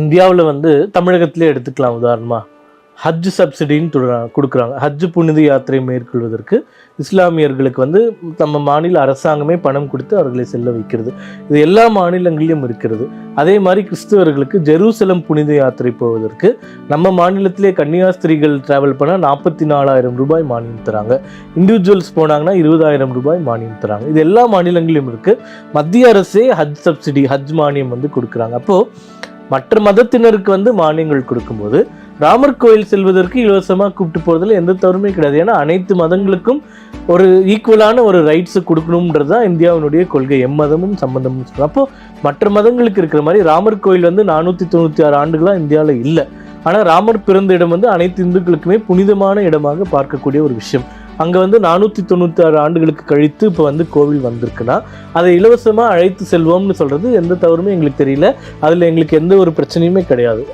இந்தியாவில் வந்து தமிழகத்திலே எடுத்துக்கலாம் உதாரணமாக ஹஜ் சப்சிடின்னு கொடுக்குறாங்க. ஹஜ் புனித யாத்திரை மேற்கொள்வதற்கு இஸ்லாமியர்களுக்கு வந்து நம்ம மாநில அரசாங்கமே பணம் கொடுத்து அவர்களை செல்ல வைக்கிறது. இது எல்லா மாநிலங்களிலும் இருக்கிறது. அதே மாதிரி கிறிஸ்தவர்களுக்கு ஜெருசலம் புனித யாத்திரை போவதற்கு நம்ம மாநிலத்திலே கன்னியாஸ்திரிகள் டிராவல் பண்ணால் நாற்பத்தி நாலாயிரம் ரூபாய் மானியம் தராங்க. இண்டிவிஜுவல்ஸ் போனாங்கன்னா இருபதாயிரம் ரூபாய் மானியம் தராங்க. இது எல்லா மாநிலங்களிலும் இருக்கு. மத்திய அரசே ஹஜ் சப்சிடி ஹஜ் மானியம் வந்து கொடுக்குறாங்க. அப்போது மற்ற மதத்தினருக்கு வந்து மானியங்கள் கொடுக்கும்போது ராமர் கோயில் செல்வதற்கு இலவசமாக கூப்பிட்டு போகிறதுல எந்த தவறுமே கிடையாது. ஏன்னா அனைத்து மதங்களுக்கும் ஒரு ஈக்குவலான ஒரு ரைட்ஸை கொடுக்கணுன்றது தான் இந்தியாவினுடைய கொள்கை. எம்மதமும் சம்மந்தமும் சொல்லலாம் அப்போ மற்ற மதங்களுக்கு இருக்கிற மாதிரி ராமர் கோயில் வந்து நானூற்றி தொண்ணூற்றி ஆறு ஆண்டுகளாக இந்தியாவில் இல்லை. ஆனால் ராமர் பிறந்த இடம் வந்து அனைத்து இந்துக்களுக்குமே புனிதமான இடமாக பார்க்கக்கூடிய ஒரு விஷயம். அங்கே வந்து நானூற்றி தொண்ணூற்றி ஆறு ஆண்டுகளுக்கு கழித்து இப்போ வந்து கோவில் வந்திருக்குன்னா அதை இலவசமாக அழைத்து செல்வோம்னு சொல்கிறது எந்த தவறுமே எங்களுக்கு தெரியல. அதில் எங்களுக்கு எந்த ஒரு பிரச்சனையுமே கிடையாது.